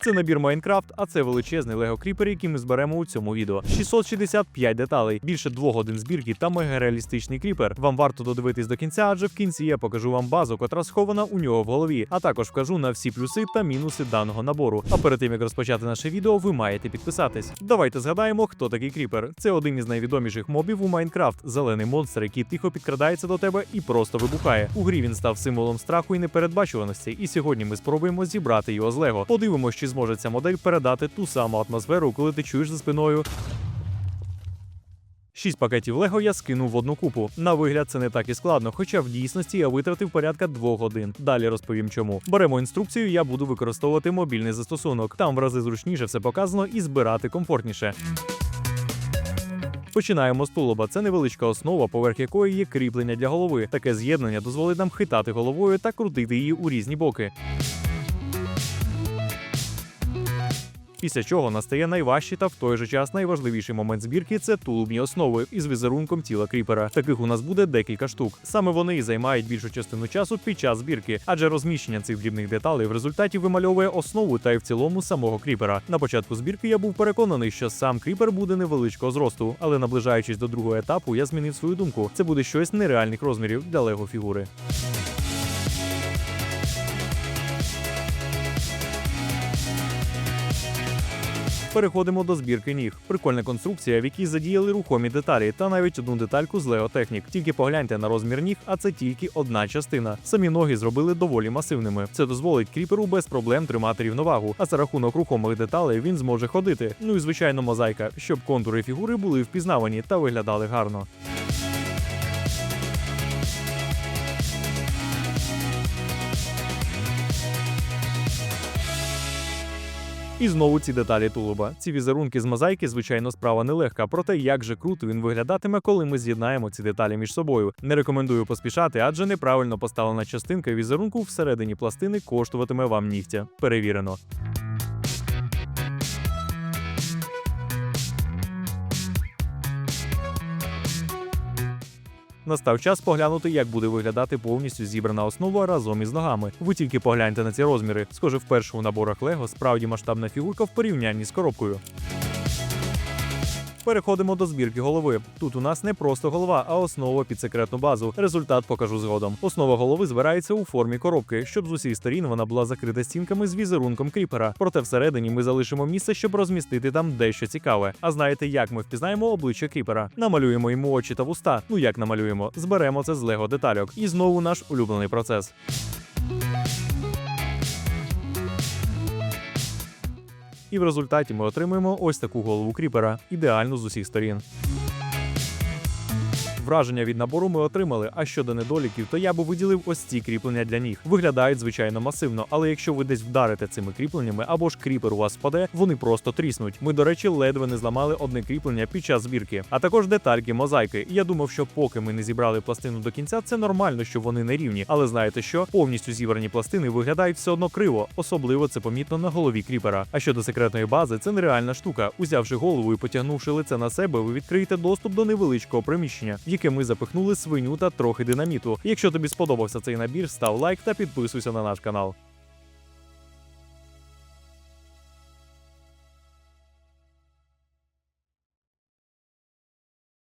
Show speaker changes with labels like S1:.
S1: Це набір Майнкрафт, а це величезний Лего Кріпер, який ми зберемо у цьому відео. 665 деталей, більше двох годин збірки та мегареалістичний кріпер. Вам варто додивитись до кінця, адже в кінці я покажу вам базу, котра схована у нього в голові, а також вкажу на всі плюси та мінуси даного набору. А перед тим як розпочати наше відео, ви маєте підписатись. Давайте згадаємо, хто такий кріпер. Це один із найвідоміших мобів у Майнкрафт, зелений монстр, який тихо підкрадається до тебе і просто вибухає. У грі він став символом страху і непередбачуваності. І сьогодні ми спробуємо зібрати його з Лего. Подивимось, чи зможе ця модель передати ту саму атмосферу, коли ти чуєш за спиною. Шість пакетів Лего я скинув в одну купу. На вигляд це не так і складно, хоча в дійсності я витратив порядка двох годин. Далі розповім чому. Беремо інструкцію, я буду використовувати мобільний застосунок. Там в рази зручніше все показано і збирати комфортніше. Починаємо з тулуба. Це невеличка основа, поверх якої є кріплення для голови. Таке з'єднання дозволить нам хитати головою та крутити її у різні боки. Після чого настає найважчий та в той же час найважливіший момент збірки це тулубні основи із візерунком тіла кріпера. Таких у нас буде декілька штук. Саме вони і займають більшу частину часу під час збірки, адже розміщення цих дрібних деталей в результаті вимальовує основу та й в цілому самого кріпера. На початку збірки я був переконаний, що сам кріпер буде невеличкого зросту, але наближаючись до другого етапу, я змінив свою думку. Це буде щось нереальних розмірів для лего фігури. Переходимо до збірки ніг. Прикольна конструкція, в якій задіяли рухомі деталі та навіть одну детальку з леотехнік. Тільки погляньте на розмір ніг, а це тільки одна частина. Самі ноги зробили доволі масивними. Це дозволить кріперу без проблем тримати рівновагу. А за рахунок рухомих деталей він зможе ходити. Ну і звичайно, мозаїка, щоб контури фігури були впізнавані та виглядали гарно. І знову ці деталі тулуба. Ці візерунки з мозаїки, звичайно, справа нелегка. Проте як же круто він виглядатиме, коли ми з'єднаємо ці деталі між собою. Не рекомендую поспішати, адже неправильно поставлена частинка візерунку всередині пластини коштуватиме вам нігтя. Перевірено. Настав час поглянути, як буде виглядати повністю зібрана основа разом із ногами. Ви тільки погляньте на ці розміри. Схоже, вперше у наборах Лего справді масштабна фігурка в порівнянні з коробкою. Переходимо до збірки голови. Тут у нас не просто голова, а основа під секретну базу. Результат покажу згодом. Основа голови збирається у формі коробки, щоб з усіх сторін вона була закрита стінками з візерунком кріпера. Проте всередині ми залишимо місце, щоб розмістити там дещо цікаве. А знаєте, як ми впізнаємо обличчя кріпера? Намалюємо йому очі та вуста. Ну як намалюємо? Зберемо це з лего детальок. І знову наш улюблений процес. І в результаті ми отримуємо ось таку голову кріпера, ідеально з усіх сторін. Враження від набору ми отримали. А щодо недоліків, то я би виділив ось ці кріплення для ніг. Виглядають звичайно масивно, але якщо ви десь вдарите цими кріпленнями або ж кріпер у вас впаде, вони просто тріснуть. Ми, до речі, ледве не зламали одне кріплення під час збірки. А також детальки, мозаїки. Я думав, що поки ми не зібрали пластину до кінця, це нормально, що вони не рівні. Але знаєте що? Повністю зібрані пластини виглядають все одно криво, особливо це помітно на голові кріпера. А щодо секретної бази, це нереальна штука. Узявши голову і потягнувши лице на себе, ви відкриєте доступ до невеличкого приміщення, яке ми запихнули свиню та трохи динаміту. Якщо тобі сподобався цей набір, став лайк та підписуйся на наш канал.